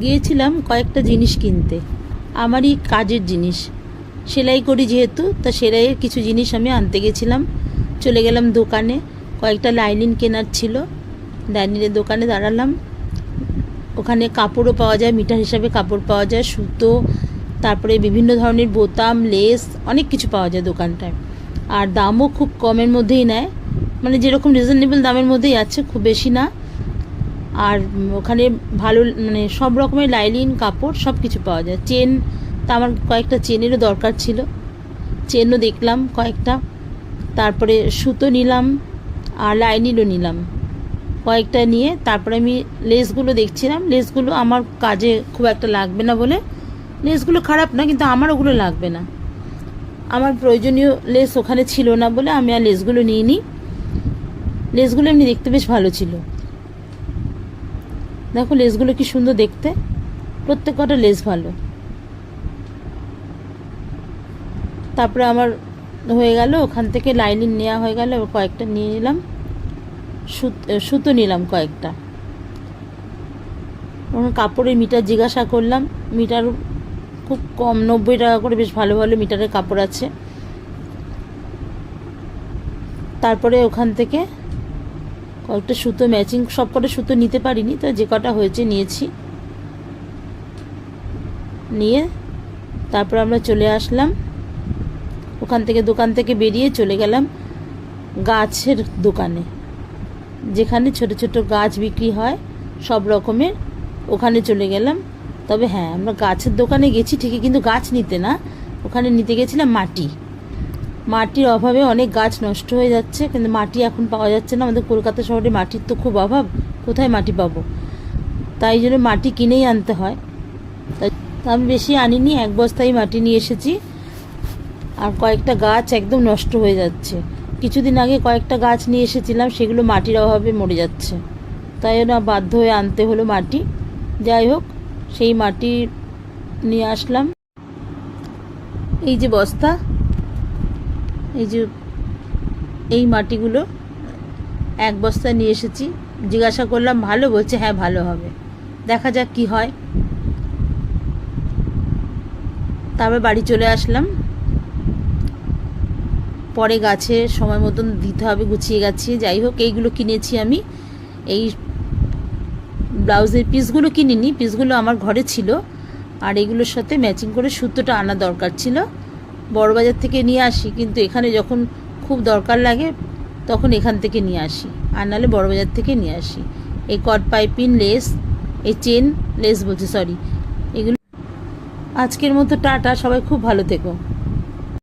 গিয়েছিলাম কয়েকটা জিনিস কিনতে। আমারই কাজের জিনিস। সেলাই করি যেহেতু, তা সেলাইয়ের কিছু জিনিস আমি আনতে গেছিলাম। চলে গেলাম দোকানে, কয়েকটা লাইনিন কেনার ছিল। লাইনিনের দোকানে দাঁড়ালাম। ওখানে কাপড়ও পাওয়া যায়, মিটার হিসাবে কাপড় পাওয়া যায়, সুতো, তারপরে বিভিন্ন ধরনের বোতাম, লেস, অনেক কিছু পাওয়া যায় দোকানটায়। আর দামও খুব কমের মধ্যেই নেয়। মানে যেরকম রিজনেবল দামের মধ্যেই আছে, খুব বেশি না। আর ওখানে ভালো মানে সব রকমের লাইলিন, কাপড় সব কিছু পাওয়া যায়। চেন, তা আমার কয়েকটা চেনেরও দরকার ছিল। চেনও দেখলাম কয়েকটা। তারপরে সুতো নিলাম আর লাইনিনও নিলাম। কয়েকটা নিয়ে তারপরে আমি লেসগুলো দেখছিলাম। লেসগুলো আমার কাজে খুব একটা লাগবে না বলে। লেসগুলো খারাপ না, কিন্তু আমার ওগুলো লাগবে না। আমার প্রয়োজনীয় লেস ওখানে ছিল না বলে আমি আর লেসগুলো নিয়ে নিই লেসগুলো এমনি দেখতে বেশ ভালো ছিল। দেখো লেসগুলো কি সুন্দর দেখতে। প্রত্যেক কটা লেস ভালো। তারপরে আমার হয়ে গেল, ওখান থেকে লাইনিং নেওয়া হয়ে গেল কয়েকটা নিয়ে নিলাম। সুতো নিলাম কয়েকটা। ওখানে কাপড়ের মিটার জিজ্ঞাসা করলাম, মিটার খুব কম, নব্বই টাকা করে বেশ ভালো ভালো মিটারের কাপড় আছে। তারপরে ওখান থেকে কয়েকটা সুতো ম্যাচিং সব কটা সুতো নিতে পারিনি, তো যে কটা হয়েছে নিয়েছি। নিয়ে তারপর আমরা চলে আসলাম। ওখান থেকে দোকান থেকে বেরিয়ে চলে গেলাম গাছের দোকানে। যেখানে ছোট ছোট গাছ বিক্রি হয়, সব রকমের, ওখানে চলে গেলাম। তবে হ্যাঁ আমরা গাছের দোকানে গেছি ঠিকই, কিন্তু গাছ নিতে না। ওখানে নিতে গেছিলাম মাটি। মাটির অভাবে অনেক গাছ নষ্ট হয়ে যাচ্ছে, কিন্তু মাটি এখন পাওয়া যাচ্ছে না। আমাদের কলকাতা শহরে মাটির তো খুব অভাব, কোথায় মাটি পাবো? তাই জন্য মাটি কিনেই আনতে হয়। তাই তা আমি বেশি আনিনি, এক বস্তায় মাটি নিয়ে এসেছি। আর কয়েকটা গাছ একদম নষ্ট হয়ে যাচ্ছে। কিছুদিন আগে কয়েকটা গাছ নিয়ে এসেছিলাম, সেগুলো মাটির অভাবে মরে যাচ্ছে। তাই জন্য বাধ্য হয়ে আনতে হলো মাটি। যাই হোক, সেই মাটি নিয়ে আসলাম। এই যে বস্তা এই যে এই মাটিগুলো এক বস্তা নিয়ে এসেছি। জিজ্ঞাসা করলাম, ভালো? বলছে হ্যাঁ ভালো হবে। দেখা যাক কি হয়। তারপর বাড়ি চলে আসলাম। পরে গাছে সময় মতন দিতে হবে, গুছিয়ে গাছিয়ে। যাই হোক, এইগুলো কিনেছি আমি। এই ব্লাউজের পিসগুলো কিনিনি, পিসগুলো আমার ঘরে ছিল। আর এগুলোর সাথে ম্যাচিং করে সুতোটা আনা দরকার ছিল। বড় বাজার থেকে নিয়ে আসি, কিন্তু এখানে যখন খুব দরকার লাগে, তখন এখান থেকে নিয়ে আসি। আর নাহলে বড়বাজার থেকে নিয়ে আসি। এই কট পাইপিন লেস, এই চেন, লেস বলছি সরি এগুলো আজকের মতো টাটা, সবাই খুব ভালো থেকো।